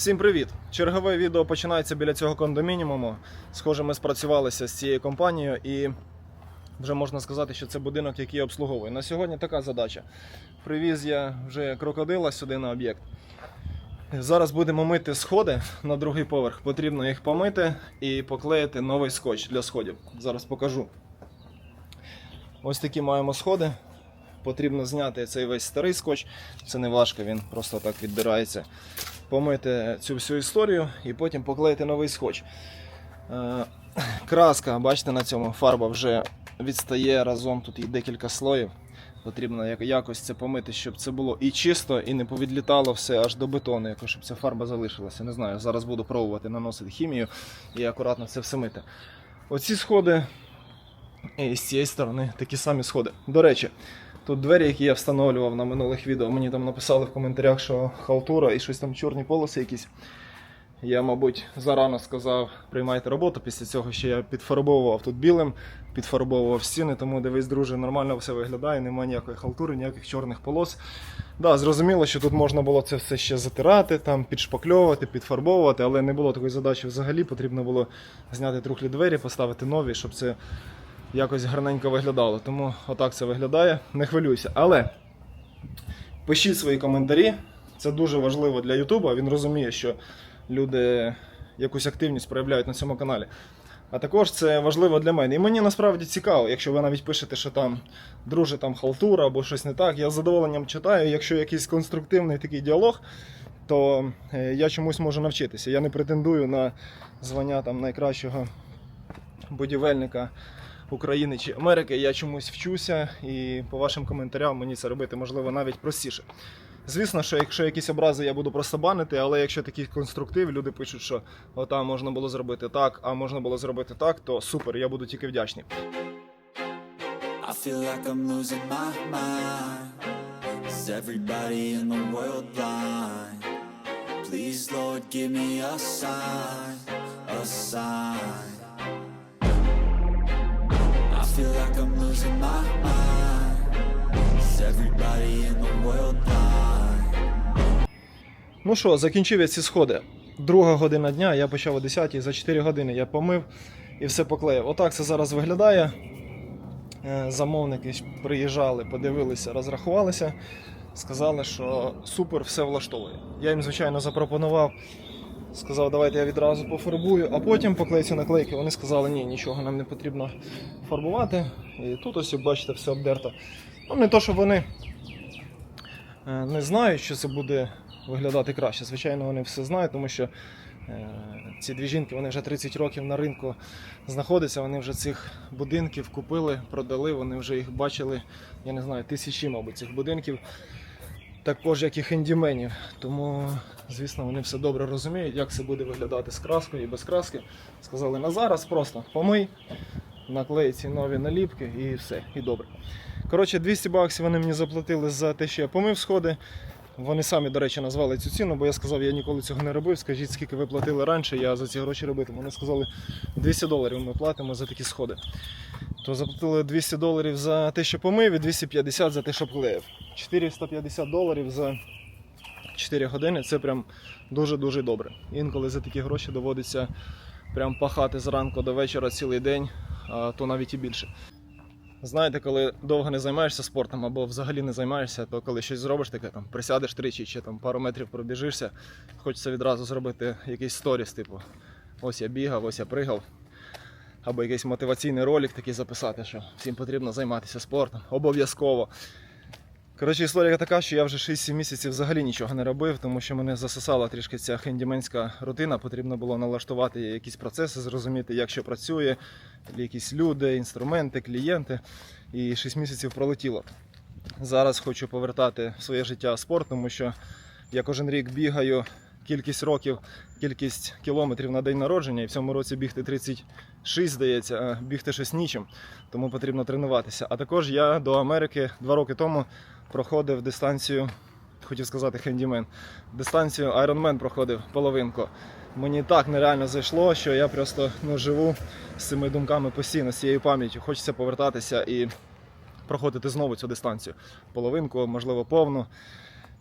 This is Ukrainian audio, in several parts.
Всім привіт! Чергове відео починається біля цього кондомінімуму. Схоже, ми спрацювалися з цією компанією і вже можна сказати, що це будинок, який я обслуговую. На сьогодні така задача. Привіз я вже крокодила сюди на об'єкт. Зараз будемо мити сходи на другий поверх. Потрібно їх помити і поклеїти новий скотч для сходів. Зараз покажу. Ось такі маємо сходи. Потрібно зняти цей весь старий скотч. Це не важко, він просто так віддирається. Помити цю всю історію і потім поклеїти новий скотч. Е, Краска, бачите, на цьому фарба вже відстає разом. Тут є декілька слоїв. Потрібно якось це помити, щоб це було і чисто, і не повідлітало все аж до бетону, якось, щоб ця фарба залишилася. Не знаю, зараз буду пробувати наносити хімію і акуратно це все мити. Оці сходи і з цієї сторони такі самі сходи. До речі, тут двері, які я встановлював на минулих відео, мені там написали в коментарях, що халтура і щось там чорні полоси якісь. Я, мабуть, зарано сказав, приймайте роботу. Після цього ще я підфарбовував тут білим, підфарбовував стіни, тому дивись, друже, нормально все виглядає, немає ніякої халтури, ніяких чорних полос. Да, зрозуміло, що тут можна було це все ще затирати, там, підшпакльовувати, підфарбовувати, але не було такої задачі взагалі. Потрібно було зняти трухлі двері, поставити нові, щоб це якось гарненько виглядало. Тому отак це виглядає. Не хвилюйся. Але пишіть свої коментарі. Це дуже важливо для Ютуба. Він розуміє, що люди якусь активність проявляють на цьому каналі. А також це важливо для мене. І мені насправді цікаво, якщо ви навіть пишете, що там друже там халтура або щось не так. Я з задоволенням читаю. Якщо якийсь конструктивний такий діалог, то е, я чомусь можу навчитися. Я не претендую на звання там найкращого будівельника України чи Америки. Я чомусь вчуся, і по вашим коментарям мені це робити можливо навіть простіше. Звісно, що якщо якісь образи я буду просто банити, але якщо такий конструктив, люди пишуть, що ота можна було зробити так, а можна було зробити так, то супер, я буду тільки вдячний. I feel like I'm losing my mind. Is everybody in the world blind? Please, Lord, give me a sign, a sign. Feel like I'm losing my mind. Is everybody in the world blind? Ну що, закінчив я ці сходи. Друга година дня, я почав о 10 за 4 години я помив і все поклеїв. Отак це зараз виглядає. Е, Замовники приїжджали, подивилися, розрахувалися, сказали, що супер, все влаштовує. Я їм, звичайно, запропонував, сказав, давайте я відразу пофарбую, а потім поклею наклейки. Вони сказали, ні, нічого нам не потрібно фарбувати. І тут ось, бачите, все обдерто. Ну, не то, що вони е, не знають, що це буде виглядати краще. Звичайно, вони все знають, тому що е, ці дві жінки вони вже 30 років на ринку знаходяться. Вони вже цих будинків купили, продали, вони вже їх бачили, я не знаю, тисячі, мабуть, цих будинків. Також як і хендіменів. Тому, звісно, вони все добре розуміють, як це буде виглядати з краскою і без краски. Сказали на зараз просто помий, наклей ці нові наліпки і все, і добре. Коротше, 200 баксів вони мені заплатили за те, що я помив сходи. Вони самі, до речі, назвали цю ціну, бо я сказав, я ніколи цього не робив. Скажіть, скільки ви платили раніше, я за ці гроші робитиму. Вони сказали, 200 доларів ми платимо за такі сходи. То заплатили 200 доларів за те, що помив, і 250 за те, що клеїв. 450 доларів за 4 години це прям дуже-дуже добре. Інколи за такі гроші доводиться прям пахати зранку до вечора цілий день, а то навіть і більше. Знаєте, коли довго не займаєшся спортом або взагалі не займаєшся, то коли щось зробиш таке, там присядеш тричі чи там пару метрів пробіжишся, хочеться відразу зробити якийсь сторіс, типу, ось я бігав, ось я пригав. Або якийсь мотиваційний ролик такий записати, що всім потрібно займатися спортом. Обов'язково. Коротше, історія така, що я вже 6-7 місяців взагалі нічого не робив, тому що мене засосала трішки ця хендіменська рутина. Потрібно було налаштувати якісь процеси, зрозуміти, як що працює, якісь люди, інструменти, клієнти. І 6 місяців пролетіло. Зараз хочу повертати в своє життя спорт, тому що я кожен рік бігаю кількість років, кількість кілометрів на день народження, і в цьому році бігти 36, здається, а бігти щось нічим, тому потрібно тренуватися. А також я до Америки два роки тому проходив дистанцію, хотів сказати хендімен, дистанцію Ironman проходив половинку. Мені так нереально зайшло, що я просто ну, живу з цими думками постійно, з цією пам'яттю. Хочеться повертатися і проходити знову цю дистанцію. Половинку, можливо, повну.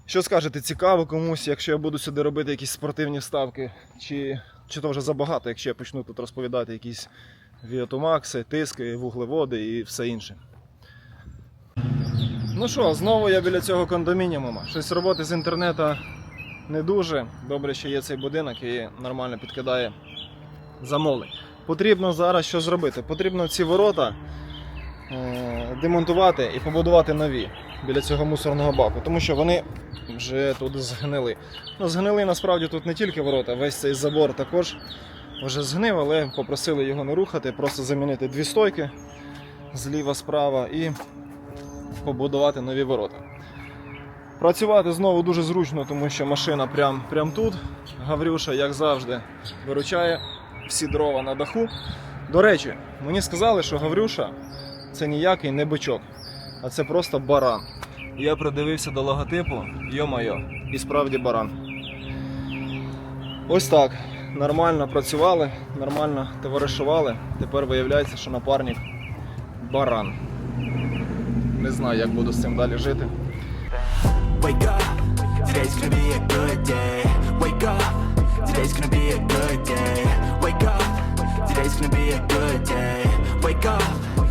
Що скажете, цікаво комусь, якщо я буду сюди робити якісь спортивні ставки, чи, чи то вже забагато, якщо я почну тут розповідати якісь віотомакси, тиски, вуглеводи і все інше. Ну що, знову я біля цього кондомініума. Щось роботи з інтернету не дуже. Добре, що є цей будинок і нормально підкидає замовлень. Потрібно зараз що зробити? Потрібно ці ворота демонтувати і побудувати нові біля цього мусорного баку, тому що вони вже тут згнили. Ну, згнили насправді тут не тільки ворота, весь цей забор також вже згнив, але попросили його не рухати, просто замінити дві стойки зліва, справа і побудувати нові ворота. Працювати знову дуже зручно, тому що машина прям, прям тут. Гаврюша, як завжди, виручає всі дрова на даху. До речі, мені сказали, що Гаврюша це ніякий не бичок, а це просто баран. Я придивився до логотипу, йо-майо, і справді баран. Ось так. Нормально працювали, нормально товаришували. Тепер виявляється, що напарник баран. Не знаю, як буду з цим далі жити. Wake up,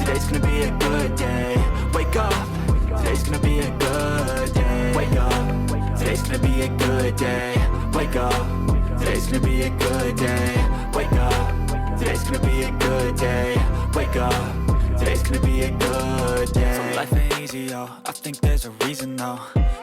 Today's gonna be a good day. Wake up. Today's gonna be a good day. Wake up. Today's gonna be a good day. Wake up. Today's gonna be a good day. Wake up. Today's gonna be a good day. Wake up. Today's gonna be a good day. So life ain't easy, yo. I think there's a reason, though.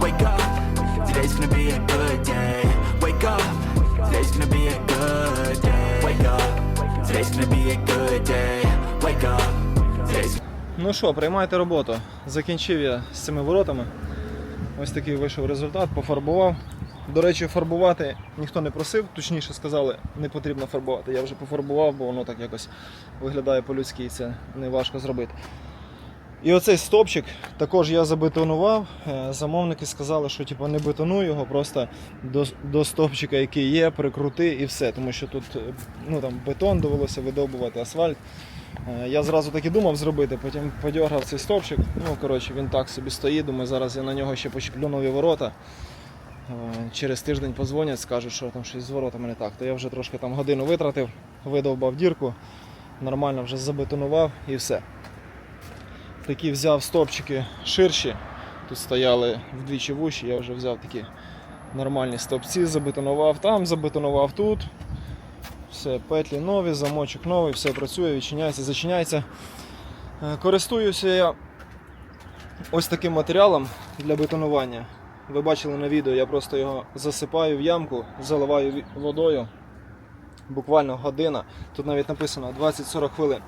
Wake up. Today's gonna be a good day. Wake up. Today's gonna be a good day. Wake up. Today's gonna be a good day. Wake up. Ну що, приймайте роботу. Закінчив я з цими воротами. Ось такий вийшов результат, пофарбував. До речі, фарбувати ніхто не просив, точніше сказали, не потрібно фарбувати. Я вже пофарбував, бо воно так якось виглядає по-людськи і це не важко зробити. І оцей стопчик також я забетонував. Е, Замовники сказали, що типу, не бетонуй його, просто до, до стопчика, який є, прикрути і все. Тому що тут е, ну, там, бетон довелося видовбувати, асфальт. Е, Я зразу так і думав зробити, потім подьоргав цей стовпчик. Ну, коротше, він так собі стоїть. Думаю, зараз я на нього ще почеплю нові ворота. Через тиждень позвонять, скажуть, що там щось з воротами не так. То я вже трошки там годину витратив, видовбав дірку, нормально вже забетонував і все. Такі взяв стовпчики ширші. Тут стояли вдвічі вущі, я вже взяв такі нормальні стовпці, забетонував там, забетонував тут. Все, петлі нові, замочок новий, все працює, відчиняється, зачиняється. Е, Користуюся я ось таким матеріалом для бетонування. Ви бачили на відео, я просто його засипаю в ямку, заливаю водою. Буквально година. Тут навіть написано 20-40 хвилин.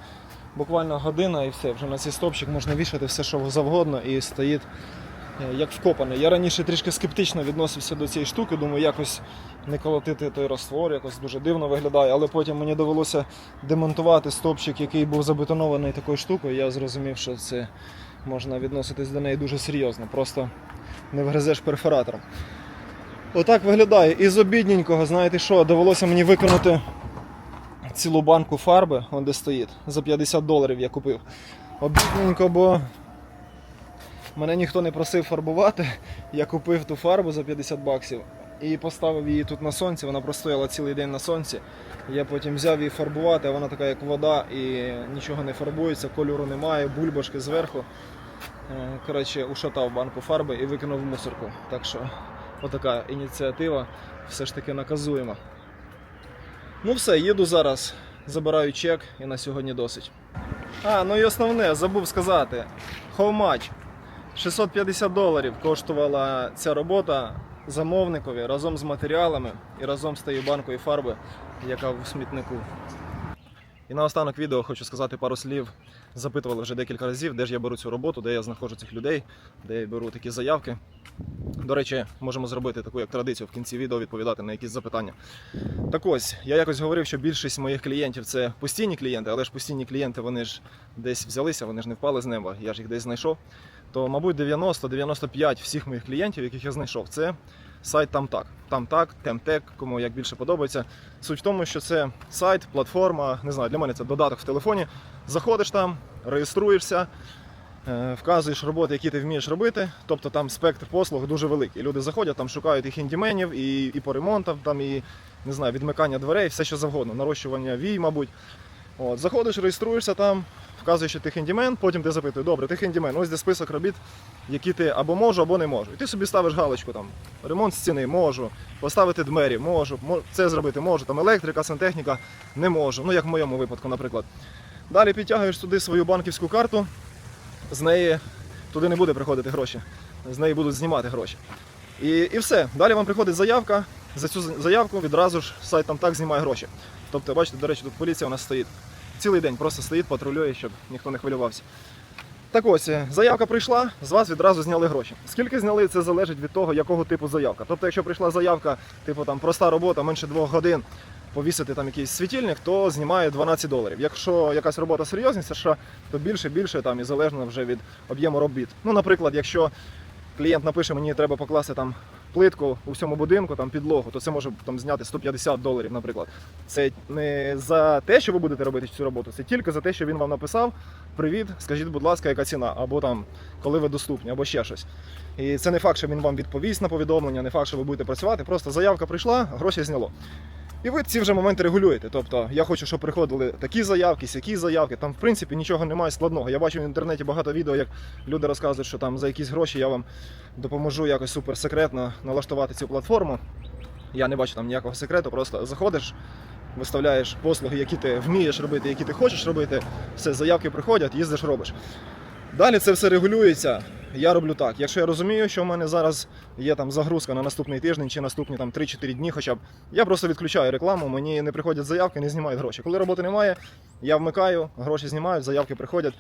Буквально година і все. Вже на цей стопчик можна вішати все, що завгодно, і стоїть е, як вкопаний. Я раніше трішки скептично відносився до цієї штуки, думаю, якось не колотити той раствор, якось дуже дивно виглядає, але потім мені довелося демонтувати стопчик, який був забетонований такою штукою. Я зрозумів, що це можна відноситись до неї дуже серйозно, просто не вгризеш перфоратором. Отак виглядає. І з обідненького, знаєте що, довелося мені виконати цілу банку фарби, он де стоїть, за 50 доларів я купив. Обідненько, бо мене ніхто не просив фарбувати. Я купив ту фарбу за 50 баксів і поставив її тут на сонці. Вона простояла цілий день на сонці. Я потім взяв її фарбувати, а вона така як вода і нічого не фарбується, кольору немає, бульбашки зверху. Е, Коротше, ушатав банку фарби і викинув в мусорку. Так що отака ініціатива все ж таки наказуєма. Ну все, їду зараз, забираю чек і на сьогодні досить. А, ну і основне, забув сказати. How much? 650 доларів коштувала ця робота замовникові разом з матеріалами і разом з тією банкою фарби, яка в смітнику. І наостанок відео хочу сказати пару слів. Запитували вже декілька разів, де ж я беру цю роботу, де я знаходжу цих людей, де я беру такі заявки. До речі, можемо зробити таку як традицію в кінці відео відповідати на якісь запитання. Так ось, я якось говорив, що більшість моїх клієнтів це постійні клієнти, але ж постійні клієнти вони ж десь взялися, вони ж не впали з неба, я ж їх десь знайшов. То, мабуть, 90-95 всіх моїх клієнтів, яких я знайшов, це сайт там так. Там так, Темтек, кому як більше подобається. Суть в тому, що це сайт, платформа, не знаю, для мене це додаток в телефоні. Заходиш там, реєструєшся, е, вказуєш роботи, які ти вмієш робити. Тобто там спектр послуг дуже великий. Люди заходять, там шукають і хендіменів, і, і по ремонтам, там, і не знаю, відмикання дверей, все що завгодно, нарощування вій, мабуть. От, заходиш, реєструєшся там, вказуєш, що ти хендімен, потім ти запитуєш, добре, ти хендімен, ось де список робіт, які ти або можу, або не можу. І ти собі ставиш галочку там, ремонт стіни можу, поставити двері можу, це зробити можу, там електрика, сантехніка не можу. Ну як в моєму випадку, наприклад. Далі підтягуєш туди свою банківську карту, з неї туди не буде приходити гроші, з неї будуть знімати гроші. І, і все. Далі вам приходить заявка. За цю заявку відразу ж сайт там так знімає гроші. Тобто, бачите, до речі, тут поліція у нас стоїть. Цілий день просто стоїть, патрулює, щоб ніхто не хвилювався. Так ось, е, заявка прийшла, з вас відразу зняли гроші. Скільки зняли, це залежить від того, якого типу заявка. Тобто, якщо прийшла заявка, типу там проста робота, менше двох годин, повісити там якийсь світильник, то знімає 12 доларів. Якщо якась робота серйозніша, то більше, більше там і залежно вже від об'єму робіт. Ну, наприклад, якщо клієнт напише, мені треба покласти там плитку у всьому будинку, там підлогу, то це може там зняти 150 доларів, наприклад. Це не за те, що ви будете робити цю роботу, це тільки за те, що він вам написав. Привіт, скажіть, будь ласка, яка ціна, або там коли ви доступні, або ще щось. І це не факт, що він вам відповість на повідомлення, не факт, що ви будете працювати. Просто заявка прийшла, гроші зняло. І ви ці вже моменти регулюєте. Тобто я хочу, щоб приходили такі заявки, сякі заявки. Там, в принципі, нічого немає складного. Я бачу в інтернеті багато відео, як люди розказують, що там за якісь гроші я вам допоможу якось суперсекретно налаштувати цю платформу. Я не бачу там ніякого секрету, просто заходиш, виставляєш послуги, які ти вмієш робити, які ти хочеш робити. Все, заявки приходять, їздиш, робиш. Далі це все регулюється. Я роблю так. Якщо я розумію, що в мене зараз є там загрузка на наступний тиждень чи наступні там 3-4 дні, хоча б я просто відключаю рекламу, мені не приходять заявки, не знімають гроші. Коли роботи немає, я вмикаю, гроші знімають, заявки приходять,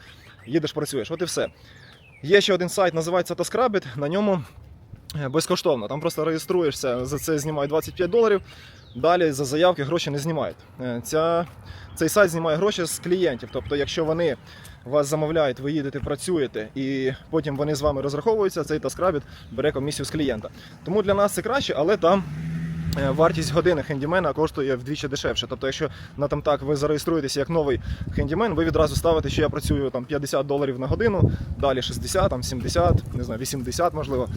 їдеш, працюєш. От і все. Є ще один сайт, називається Taskrabbit, на ньому е, безкоштовно. Там просто реєструєшся, за це знімають 25 доларів. Далі за заявки гроші не знімають. Е, Ця, цей сайт знімає гроші з клієнтів. Тобто, якщо вони вас замовляють, ви їдете, працюєте, і потім вони з вами розраховуються, цей Таскрабіт бере комісію з клієнта. Тому для нас це краще, але там. Е, Вартість години хендімена коштує вдвічі дешевше. Тобто, якщо на там так ви зареєструєтеся як новий хендімен, ви відразу ставите, що я працюю там 50 доларів на годину, далі 60, там 70, не знаю, 80 можливо.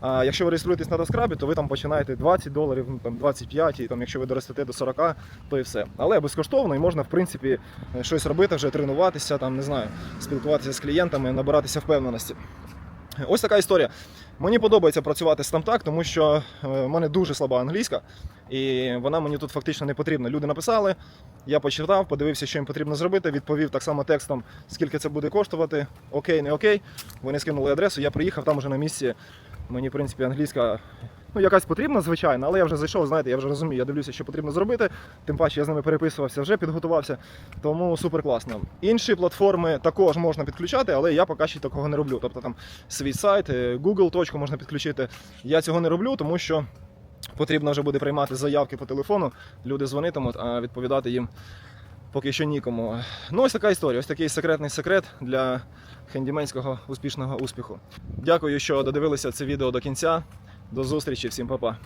А якщо ви реєструєтесь на Taskrabbit, то ви там починаєте 20 доларів, ну, там 25, і там, якщо ви доростете до 40, то і все. Але безкоштовно і можна, в принципі, е, щось робити, вже тренуватися, там, не знаю, спілкуватися з клієнтами, набиратися впевненості. Ось така історія. Мені подобається працювати з Тамтак, тому що е, в мене дуже слаба англійська, і вона мені тут фактично не потрібна. Люди написали, я почитав, подивився, що їм потрібно зробити, відповів так само текстом, скільки це буде коштувати, окей, не окей. Вони скинули адресу, я приїхав, там уже на місці Мені, в принципі, англійська ну, якась потрібна, звичайно, але я вже зайшов, знаєте, я вже розумію, я дивлюся, що потрібно зробити. Тим паче я з ними переписувався, вже підготувався, тому супер класно. Інші платформи також можна підключати, але я поки ще такого не роблю. Тобто там свій сайт, е, Google точку можна підключити. Я цього не роблю, тому що потрібно вже буде приймати заявки по телефону. Люди дзвонитимуть, а відповідати їм поки що нікому. Ну, ось така історія, ось такий секретний секрет для хендіменського успішного успіху. Дякую, що додивилися це відео до кінця. До зустрічі, всім па-па.